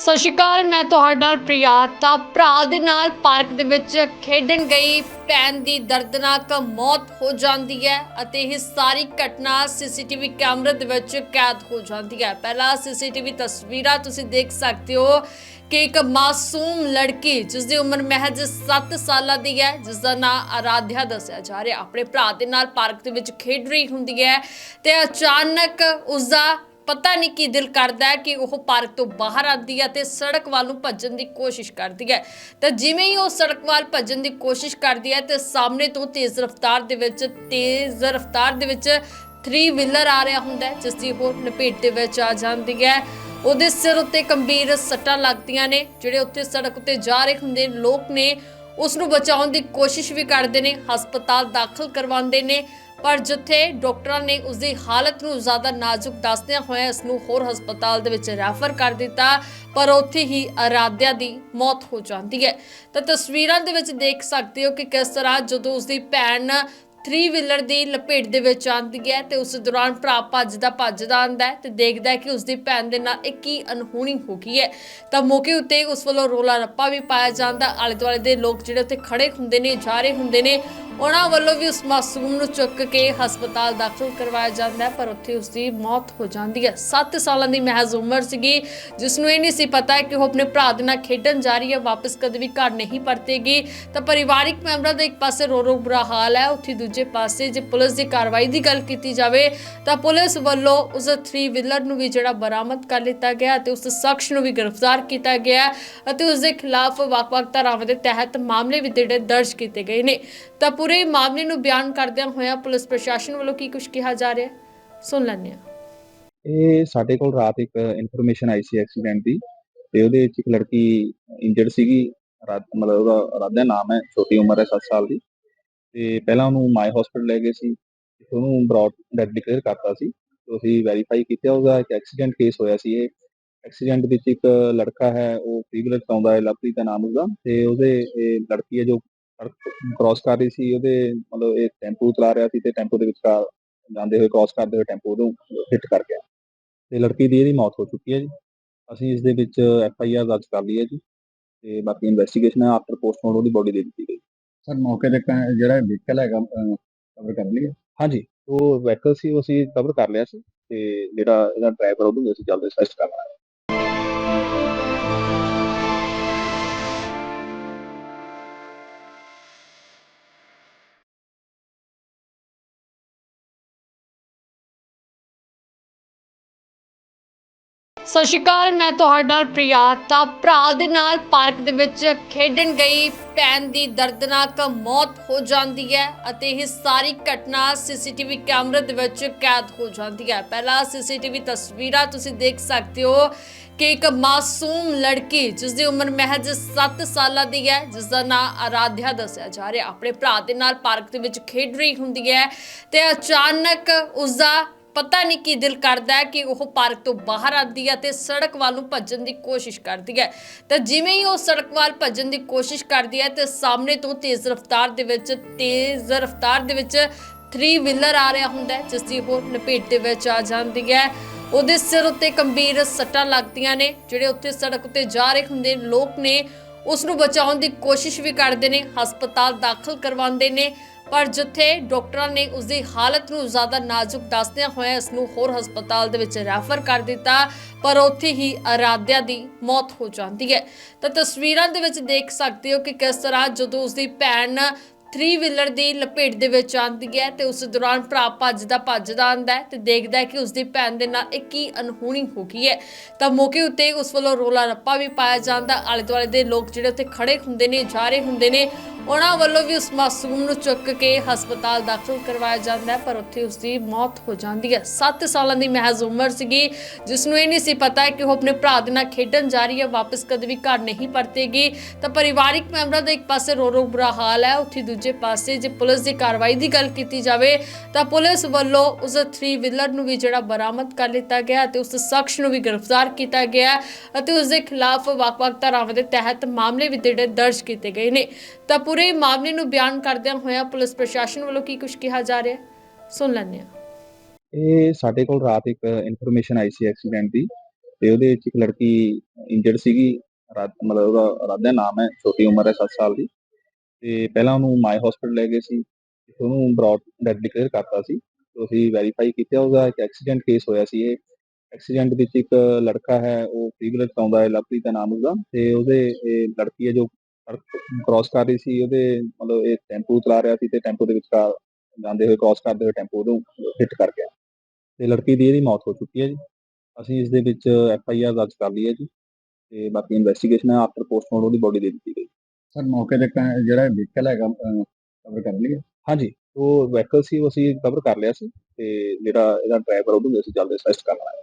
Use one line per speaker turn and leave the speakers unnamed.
ਸਤਿ ਸ਼੍ਰੀ ਅਕਾਲ, ਮੈਂ ਤੁਹਾਡਾ ਪ੍ਰਿਆ। ਤਾਂ ਭਰਾ ਦੇ ਨਾਲ ਪਾਰਕ ਦੇ ਵਿੱਚ ਖੇਡਣ ਗਈ, ਭੈਣ ਦੀ ਦਰਦਨਾਕ ਮੌਤ ਹੋ ਜਾਂਦੀ ਹੈ ਅਤੇ ਇਹ ਸਾਰੀ ਘਟਨਾ ਸੀਸੀਟੀਵੀ ਕੈਮਰੇ ਦੇ ਵਿੱਚ ਕੈਦ ਹੋ ਜਾਂਦੀ ਹੈ। ਪਹਿਲਾਂ ਸੀਸੀਟੀਵੀ ਤਸਵੀਰਾਂ ਤੁਸੀਂ ਦੇਖ ਸਕਦੇ ਹੋ ਕਿ ਇੱਕ ਮਾਸੂਮ ਲੜਕੀ, ਜਿਸ ਦੀ ਉਮਰ ਮਹਿਜ 7 ਸਾਲਾਂ ਦੀ ਹੈ, ਜਿਸ ਦਾ ਨਾਮ ਆਰਾਧਿਆ ਦੱਸਿਆ ਜਾ ਰਿਹਾ। ਆਪਣੇ ਭਰਾ ਦੇ ਨਾਲ ਪਾਰਕ ਦੇ ਵਿੱਚ ਖੇਡ ਰਹੀ ਹੁੰਦੀ ਹੈ ਤੇ ਅਚਾਨਕ ਉਸ ਦਾ ਪਤਾ ਨਹੀਂ ਕੀ ਦਿਲ ਕਰਦਾ ਹੈ ਕਿ ਉਹ ਪਾਰਕ ਤੋਂ ਬਾਹਰ ਆਉਂਦੀ ਹੈ ਤੇ ਸੜਕ ਵੱਲ ਨੂੰ ਭੱਜਣ ਦੀ ਕੋਸ਼ਿਸ਼ ਕਰਦੀ ਹੈ। ਤਾਂ ਜਿਵੇਂ ਹੀ ਉਹ ਸੜਕ ਵੱਲ ਭੱਜਣ ਦੀ ਕੋਸ਼ਿਸ਼ ਕਰਦੀ ਹੈ ਤੇ ਸਾਹਮਣੇ ਤੋਂ ਤੇਜ਼ ਰਫ਼ਤਾਰ ਦੇ ਵਿੱਚ, ਤੇਜ਼ ਰਫ਼ਤਾਰ ਦੇ ਵਿੱਚ 3 ਵੀਲਰ ਆ ਰਿਹਾ ਹੁੰਦਾ ਹੈ, ਜਿਸ ਦੀ ਉਹ ਲਪੇਟ ਦੇ ਵਿੱਚ ਆ ਜਾਂਦੀ ਹੈ। ਉਹਦੇ ਸਿਰ ਉੱਤੇ ਗੰਭੀਰ ਸੱਟਾਂ ਲੱਗਦੀਆਂ ਨੇ, ਜਿਹੜੇ ਉੱਥੇ ਸੜਕ ਉੱਤੇ ਜਾ ਰਹੇ ਹੁੰਦੇ ਲੋਕ ਨੇ। ਉਸ ਨੂੰ ਬਚਾਉਣ ਦੀ ਕੋਸ਼ਿਸ਼ ਵੀ ਕਰਦੇ ਨੇ, ਹਸਪਤਾਲ ਦਾਖਲ ਕਰਵਾਉਂਦੇ ਨੇ। ਪਰ ਜਿੱਥੇ ਡਾਕਟਰਾਂ ਨੇ ਉਸ ਦੀ ਹਾਲਤ ਨੂੰ ਜ਼ਿਆਦਾ ਨਾਜ਼ੁਕ ਦੱਸਦਿਆਂ ਹੋਇਆ ਇਸ ਨੂੰ ਹੋਰ ਹਸਪਤਾਲ ਦੇ ਵਿੱਚ ਰੈਫਰ ਕਰ ਦਿੱਤਾ, ਪਰ ਉੱਥੇ ਹੀ ਅਰਾਧਿਆ ਦੀ ਮੌਤ ਹੋ ਜਾਂਦੀ ਹੈ। ਤਾਂ ਤਸਵੀਰਾਂ ਦੇ ਵਿੱਚ ਦੇਖ ਸਕਦੇ ਹੋ ਕਿ ਕਿਸ ਤਰ੍ਹਾਂ ਜਦੋਂ ਉਸ ਦੀ ਭੈਣ 3 ਵੀਲਰ ਦੀ ਲਪੇਟ ਦੇ ਵਿੱਚ ਆਉਂਦੀ ਹੈ ਤੇ ਉਸ ਦੌਰਾਨ ਭਰਾ ਭੱਜਦਾ ਭੱਜਦਾ ਆਉਂਦਾ ਹੈ ਤੇ ਦੇਖਦਾ ਹੈ ਕਿ ਉਸ ਦੀ ਭੈਣ ਦੇ ਨਾਲ ਇੱਕ ਹੀ ਅਨਹੋਣੀ ਹੋ ਗਈ ਹੈ। ਤਾਂ ਮੌਕੇ ਉੱਤੇ ਉਸ ਵੱਲੋਂ ਰੋਲਾ ਰੱਪਾ ਵੀ ਪਾਇਆ ਜਾਂਦਾ ਆਲੇ ਦੁਆਲੇ ਦੇ ਲੋਕ ਜਿਹੜੇ ਉੱਥੇ ਖੜੇ ਹੁੰਦੇ ਨੇ, ਜਾ ਰਹੇ ਹੁੰਦੇ ਨੇ, ਉਹਨਾਂ ਵੱਲੋਂ ਵੀ ਉਸ ਮਾਸੂਮ ਨੂੰ ਚੁੱਕ ਕੇ ਹਸਪਤਾਲ ਦਾਖਲ ਕਰਵਾਇਆ ਜਾਂਦਾ ਹੈ, ਪਰ ਉੱਥੇ ਉਸ ਦੀ ਮੌਤ ਹੋ ਜਾਂਦੀ ਹੈ। 7 ਸਾਲਾਂ ਦੀ ਮਹਿਜ਼ ਉਮਰ ਸੀਗੀ, ਜਿਸ ਨੂੰ ਇਹ ਨਹੀਂ ਸੀ ਪਤਾ ਕਿ ਉਹ ਆਪਣੇ ਭਰਾ ਦੇ ਨਾਲ ਖੇਡਣ ਜਾ ਰਹੀ ਹੈ, ਵਾਪਸ ਕਦੇ ਵੀ ਘਰ ਨਹੀਂ ਪਰਤੇਗੀ। ਤਾਂ ਪਰਿਵਾਰਿਕ ਮੈਂਬਰਾਂ ਦਾ ਇੱਕ ਪਾਸੇ ਰੋ ਰੋ ਬੁਰਾ ਹਾਲ ਹੈ, ਉੱਥੇ ਦੂਜੇ ਪਾਸੇ ਜੇ ਪੁਲਿਸ ਦੀ ਕਾਰਵਾਈ ਦੀ ਗੱਲ ਕੀਤੀ ਜਾਵੇ ਤਾਂ ਪੁਲਿਸ ਵੱਲੋਂ ਉਸ 3 ਵੀਲਰ ਨੂੰ ਵੀ ਜਿਹੜਾ ਬਰਾਮਦ ਕਰ ਲਿੱਤਾ ਗਿਆ ਤੇ ਉਸ ਸ਼ਖਸ ਨੂੰ ਵੀ ਗ੍ਰਿਫਤਾਰ ਕੀਤਾ ਗਿਆ ਅਤੇ ਉਸ ਦੇ ਖਿਲਾਫ ਵੱਖ-ਵੱਖ ਧਾਰਾਵਾਂ ਦੇ ਤਹਿਤ ਮਾਮਲੇ ਵੀ ਜਿਹੜੇ ਦਰਜ ਕੀਤੇ ਗਏ ਨੇ। ਤਾਂ ਪੂਰੇ ਮਾਮਲੇ ਨੂੰ ਬਿਆਨ ਕਰਦਿਆਂ ਹੋਇਆਂ ਪੁਲਿਸ ਪ੍ਰਸ਼ਾਸਨ ਵੱਲੋਂ ਕੀ ਕੁਝ ਕਿਹਾ ਜਾ ਰਿਹਾ? ਹੈ ਸੁਣ ਲੈਂਦੇ ਹਾਂ।
ਇਹ ਸਾਡੇ ਕੋਲ ਰਾਤ ਇੱਕ ਇਨਫੋਰਮੇਸ਼ਨ ਆਈ ਸੀ ਐਕਸੀਡੈਂਟ ਦੀ ਤੇ ਉਹਦੇ ਵਿੱਚ ਇੱਕ ਲੜਕੀ ਇੰਜਰਡ ਸੀਗੀ। ਮਤਲਬ ਉਹਦਾ ਰਾਧਾ ਨਾਮ ਹੈ, ਛੋਟੀ ਉਮਰ ਹੈ 7 ਸਾਲ ਦੀ। ਤੇ ਪਹਿਲਾਂ ਉਹਨੂੰ ਮਾਈ ਹਸਪੀਟਲ ਲੈ ਗਏ ਸੀ ਉਹਨੂੰ ਬ੍ਰੌਡ ਡੈਡ ਡਿਕਲੇਅਰ ਕਰਤਾ ਸੀ। ਤੇ ਅਸੀਂ ਵੈਰੀਫਾਈ ਕੀਤਾ ਉਹਦਾ ਇੱਕ ਐਕਸੀਡੈਂਟ ਕੇਸ ਹੋਇਆ ਸੀ ਇਹ। ਐਕਸੀਡੈਂਟ ਵਿੱਚ ਇੱਕ ਲੜਕਾ ਹੈ, ਉਹ ਫੀਵਰ ਆਉਂਦਾ ਹੈ, ਲਵਪ੍ਰੀਤ ਦਾ ਨਾਮ ਉਹਦਾ। ਤੇ ਉਹਦੇ ਇਹ ਲੜਕੀ ਹੈ ਜੋ ਕ੍ਰਾਸ ਕਰ ਰਹੀ ਸੀ, ਉਹਦੇ ਮਤਲਬ ਇਹ ਟੈਂਪੂ ਚਲਾ ਰਿਹਾ ਸੀ ਤੇ ਟੈਂਪੂ ਦੇ ਵਿਚਕਾਰ ਜਾਂਦੇ ਹੋਏ ਕ੍ਰਾਸ ਕਰਦੇ ਹੋਏ ਟੈਂਪੂ ਉਹਨੂੰ ਹਿੱਟ ਕਰ ਗਿਆ। ਤੇ ਲੜਕੀ ਦੀ ਇਹਦੀ ਮੌਤ ਹੋ ਚੁੱਕੀ ਹੈ ਜੀ। ਅਸੀਂ ਇਸ ਦੇ ਵਿੱਚ ਐਫ ਆਈ ਆਰ ਦਰਜ ਕਰ ਲਈ ਹੈ ਜੀ। ਤੇ ਬਾਕੀ ਇਨਵੈਸਟੀਗੇਸ਼ਨ ਹੈ ਆਫਟਰ ਪੋਸਟਮਾਰਟਮ ਉਹਦੀ ਬੋਡੀ ਦੇ ਦਿੱਤੀ
ਸਰ ਮੌਕੇ ਤੇ ਕ- ਜਿਹੜਾ ਵਹੀਕਲ ਹੈਗਾ ਕਵਰ ਕਰ ਲਿਆ
ਹਾਂਜੀ, ਉਹ ਵਹੀਕਲ ਸੀ, ਉਹ ਅਸੀਂ ਕਵਰ ਕਰ ਲਿਆ ਸੀ ਤੇ ਜਿਹੜਾ ਇਹਦਾ ਡਰਾਈਵਰ ਉਹਨੂੰ ਅਸੀਂ ਜਲਦੀ ਅਰੈਸਟ ਕਰ ਲਾਂਗੇ
ਸਤਿ ਸ਼੍ਰੀ ਅਕਾਲ, ਮੈਂ ਤੁਹਾਡਾ ਪ੍ਰਿਆ। ਤਾਂ ਭਰਾ ਦੇ ਨਾਲ ਪਾਰਕ ਦੇ ਵਿੱਚ ਖੇਡਣ ਗਈ, ਭੈਣ ਦੀ ਦਰਦਨਾਕ ਮੌਤ ਹੋ ਜਾਂਦੀ ਹੈ ਅਤੇ ਇਹ ਸਾਰੀ ਘਟਨਾ ਸੀਸੀਟੀਵੀ ਕੈਮਰੇ ਦੇ ਵਿੱਚ ਕੈਦ ਹੋ ਜਾਂਦੀ ਹੈ। ਪਹਿਲਾਂ ਸੀਸੀਟੀਵੀ ਤਸਵੀਰਾਂ ਤੁਸੀਂ ਦੇਖ ਸਕਦੇ ਹੋ ਕਿ ਇੱਕ ਮਾਸੂਮ ਲੜਕੀ, ਜਿਸ ਦੀ ਉਮਰ ਮਹਿਜ 7 ਸਾਲਾਂ ਦੀ ਹੈ, ਜਿਸ ਦਾ ਨਾਮ ਆਰਾਧਿਆ ਦੱਸਿਆ ਜਾ ਰਿਹਾ। ਆਪਣੇ ਭਰਾ ਦੇ ਨਾਲ ਪਾਰਕ ਦੇ ਵਿੱਚ ਖੇਡ ਰਹੀ ਹੁੰਦੀ ਹੈ ਤੇ ਅਚਾਨਕ ਉਸ ਦਾ ਪਤਾ ਨਹੀਂ ਕੀ ਦਿਲ ਕਰਦਾ ਹੈ ਕਿ ਉਹ ਪਾਰਕ ਤੋਂ ਬਾਹਰ ਆਉਂਦੀ ਹੈ ਤੇ ਸੜਕ ਵੱਲ ਨੂੰ ਭੱਜਣ ਦੀ ਕੋਸ਼ਿਸ਼ ਕਰਦੀ ਹੈ। ਤਾਂ ਜਿਵੇਂ ਹੀ ਉਹ ਸੜਕ ਵੱਲ ਭੱਜਣ ਦੀ ਕੋਸ਼ਿਸ਼ ਕਰਦੀ ਹੈ ਤੇ ਸਾਹਮਣੇ ਤੋਂ ਤੇਜ਼ ਰਫ਼ਤਾਰ ਦੇ ਵਿੱਚ, ਤੇਜ਼ ਰਫ਼ਤਾਰ ਦੇ ਵਿੱਚ 3 ਵੀਲਰ ਆ ਰਿਹਾ ਹੁੰਦਾ ਹੈ, ਜਿਸ ਦੀ ਉਹ ਲਪੇਟ ਦੇ ਵਿੱਚ ਆ ਜਾਂਦੀ ਹੈ। ਉਹਦੇ ਸਿਰ ਉੱਤੇ ਗੰਭੀਰ ਸੱਟਾਂ ਲੱਗਦੀਆਂ ਨੇ, ਜਿਹੜੇ ਉੱਥੇ ਸੜਕ ਉੱਤੇ ਜਾ ਰਹੇ ਹੁੰਦੇ ਲੋਕ ਨੇ। ਉਸ ਨੂੰ ਬਚਾਉਣ ਦੀ ਕੋਸ਼ਿਸ਼ ਵੀ ਕਰਦੇ ਨੇ, ਹਸਪਤਾਲ ਦਾਖਲ ਕਰਵਾਉਂਦੇ ਨੇ, ਪਰ ਜਿੱਥੇ ਡਾਕਟਰਾਂ ਨੇ ਉਸ ਦੀ ਹਾਲਤ ਨੂੰ ਜ਼ਿਆਦਾ ਨਾਜ਼ੁਕ ਦੱਸਦਿਆਂ ਹੋਇਆ ਇਸ ਨੂੰ ਹੋਰ ਹਸਪਤਾਲ ਦੇ ਵਿੱਚ ਰੈਫਰ ਕਰ ਦਿੱਤਾ, ਪਰ ਉੱਥੇ ਹੀ ਅਰਾਧਿਆ ਦੀ ਮੌਤ ਹੋ ਜਾਂਦੀ ਹੈ। ਤਾਂ ਤਸਵੀਰਾਂ ਦੇ ਵਿੱਚ ਦੇਖ ਸਕਦੇ ਹੋ ਕਿ ਕਿਸ ਤਰ੍ਹਾਂ ਜਦੋਂ ਉਸ ਦੀ ਭੈਣ 3 ਵੀਲਰ ਦੀ ਲਪੇਟ ਦੇ ਵਿੱਚ ਆਉਂਦੀ ਹੈ ਤੇ ਉਸ ਦੌਰਾਨ ਭਰਾ ਭੱਜਦਾ ਭੱਜਦਾ ਆਉਂਦਾ ਹੈ ਤੇ ਦੇਖਦਾ ਹੈ ਕਿ ਉਸ ਦੀ ਭੈਣ ਦੇ ਨਾਲ ਇੱਕ ਹੀ ਅਨਹੋਣੀ ਹੋ ਗਈ ਹੈ। ਤਾਂ ਮੌਕੇ ਉੱਤੇ ਉਸ ਵੱਲੋਂ ਰੋਲਾ ਰੱਪਾ ਵੀ ਪਾਇਆ ਜਾਂਦਾ। ਆਲੇ ਦੁਆਲੇ ਦੇ ਲੋਕ ਜਿਹੜੇ ਉੱਥੇ ਖੜੇ ਹੁੰਦੇ ਨੇ, ਜਾ ਰਹੇ ਹੁੰਦੇ ਨੇ, ਉਹਨਾਂ ਵੱਲੋਂ ਵੀ ਉਸ ਮਾਸੂਮ ਨੂੰ ਚੁੱਕ ਕੇ ਹਸਪਤਾਲ ਦਾਖਲ ਕਰਵਾਇਆ ਜਾਂਦਾ ਹੈ, ਪਰ ਉੱਥੇ ਉਸ ਦੀ ਮੌਤ ਹੋ ਜਾਂਦੀ ਹੈ। 7 ਸਾਲਾਂ ਦੀ ਮਹਿਜ਼ ਉਮਰ ਸੀਗੀ, ਜਿਸ ਨੂੰ ਇਹ ਨਹੀਂ ਸੀ ਪਤਾ ਕਿ ਉਹ ਆਪਣੇ ਭਰਾ ਦੇ ਨਾਲ ਖੇਡਣ ਜਾ ਰਹੀ ਹੈ, ਵਾਪਸ ਕਦੇ ਵੀ ਘਰ ਨਹੀਂ ਪਰਤੇਗੀ। ਤਾਂ ਪਰਿਵਾਰਿਕ ਮੈਂਬਰਾਂ ਦਾ ਇੱਕ ਪਾਸੇ ਰੋ ਰੋ ਬੁਰਾ ਹਾਲ ਹੈ, ਉੱਥੇ ਦੂਜੇ ਪਾਸੇ ਜੇ ਪੁਲਿਸ ਦੀ ਕਾਰਵਾਈ ਦੀ ਗੱਲ ਕੀਤੀ ਜਾਵੇ ਤਾਂ ਪੁਲਿਸ ਵੱਲੋਂ ਉਸ 3 ਵੀਲਰ ਨੂੰ ਵੀ ਜਿਹੜਾ ਬਰਾਮਦ ਕਰ ਲਿੱਤਾ ਗਿਆ ਤੇ ਉਸ ਸ਼ਖਸ ਨੂੰ ਵੀ ਗ੍ਰਿਫਤਾਰ ਕੀਤਾ ਗਿਆ ਅਤੇ ਉਸ ਦੇ ਖਿਲਾਫ ਵੱਖ-ਵੱਖ ਧਾਰਾਵਾਂ ਦੇ ਤਹਿਤ ਮਾਮਲੇ ਵੀ ਜਿਹੜੇ ਦਰਜ ਕੀਤੇ ਗਏ ਨੇ। ਤਾਂ ਪੂਰੇ ਮਾਮਲੇ ਨੂੰ ਬਿਆਨ ਕਰਦਿਆਂ ਹੋਇਆਂ ਪੁਲਿਸ ਪ੍ਰਸ਼ਾਸਨ ਵੱਲੋਂ ਕੀ ਕੁਝ ਕਿਹਾ ਜਾ ਰਿਹਾ? ਹੈ ਸੁਣ ਲੈਂਦੇ ਹਾਂ।
ਇਹ ਸਾਡੇ ਕੋਲ ਰਾਤ ਇੱਕ ਇਨਫੋਰਮੇਸ਼ਨ ਆਈ ਸੀ ਐਕਸੀਡੈਂਟ ਦੀ ਤੇ ਉਹਦੇ ਵਿੱਚ ਇੱਕ ਲੜਕੀ ਇੰਜਰਡ ਸੀਗੀ। ਮਤਲਬ ਉਹਦਾ ਰਾਧਾ ਨਾਮ ਹੈ, ਛੋਟੀ ਉਮਰ ਹੈ 7 ਸਾਲ ਦੀ। ਤੇ ਪਹਿਲਾਂ ਉਹਨੂੰ ਮਾਈ ਹਸਪੀਟਲ ਲੈ ਗਏ ਸੀ ਉਹਨੂੰ ਬ੍ਰੌਡ ਡੈਡ ਡਿਕਲੇਅਰ ਕਰਤਾ ਸੀ। ਤੇ ਅਸੀਂ ਵੈਰੀਫਾਈ ਕੀਤਾ ਉਹਦਾ, ਇੱਕ ਐਕਸੀਡੈਂਟ ਕੇਸ ਹੋਇਆ ਸੀ ਇਹ। ਐਕਸੀਡੈਂਟ ਵਿੱਚ ਇੱਕ ਲੜਕਾ ਹੈ, ਉਹ ਫੀਵਰ ਆਉਂਦਾ ਹੈ, ਲਵਪ੍ਰੀਤ ਦਾ ਨਾਮ ਉਸਦਾ ਤੇ ਉਹਦੇ, ਇਹ ਲੜਕੀ ਹੈ ਜੋ ਕ੍ਰਾਸ ਕਰ ਰਹੀ ਸੀ, ਉਹਦੇ ਮਤਲਬ ਇਹ ਟੈਂਪੂ ਚਲਾ ਰਿਹਾ ਸੀ ਤੇ ਟੈਂਪੂ ਦੇ ਵਿਚਕਾਰ ਜਾਂਦੇ ਹੋਏ ਕ੍ਰਾਸ ਕਰਦੇ ਹੋਏ ਟੈਂਪੂ ਉਹਨੂੰ ਹਿੱਟ ਕਰ ਗਿਆ। ਤੇ ਲੜਕੀ ਦੀ ਇਹਦੀ ਮੌਤ ਹੋ ਚੁੱਕੀ ਹੈ ਜੀ। ਅਸੀਂ ਇਸ ਦੇ ਵਿੱਚ ਐਫ ਆਈ ਆਰ ਦਰਜ ਕਰ ਲਈ ਹੈ ਜੀ। ਤੇ ਬਾਕੀ ਇਨਵੈਸਟੀਗੇਸ਼ਨ ਹੈ ਆਫਟਰ ਪੋਸਟਮਾਰਟਮ ਉਹਦੀ ਬੋਡੀ ਦੇ ਦਿੱਤੀ ਗਈ।
ਸਰ, ਮੌਕੇ ਤੇ ਕ- ਜਿਹੜਾ ਵਹੀਕਲ ਹੈਗਾ ਕਵਰ ਕਰ ਲਿਆ
ਹਾਂਜੀ, ਉਹ ਵਹੀਕਲ ਸੀ, ਉਹ ਅਸੀਂ ਕਵਰ ਕਰ ਲਿਆ ਸੀ ਤੇ ਜਿਹੜਾ ਇਹਦਾ ਡਰਾਈਵਰ ਉਹਨੂੰ ਅਸੀਂ ਜਲਦੀ ਅਰੈਸਟ ਕਰਨਾ ਹੈ।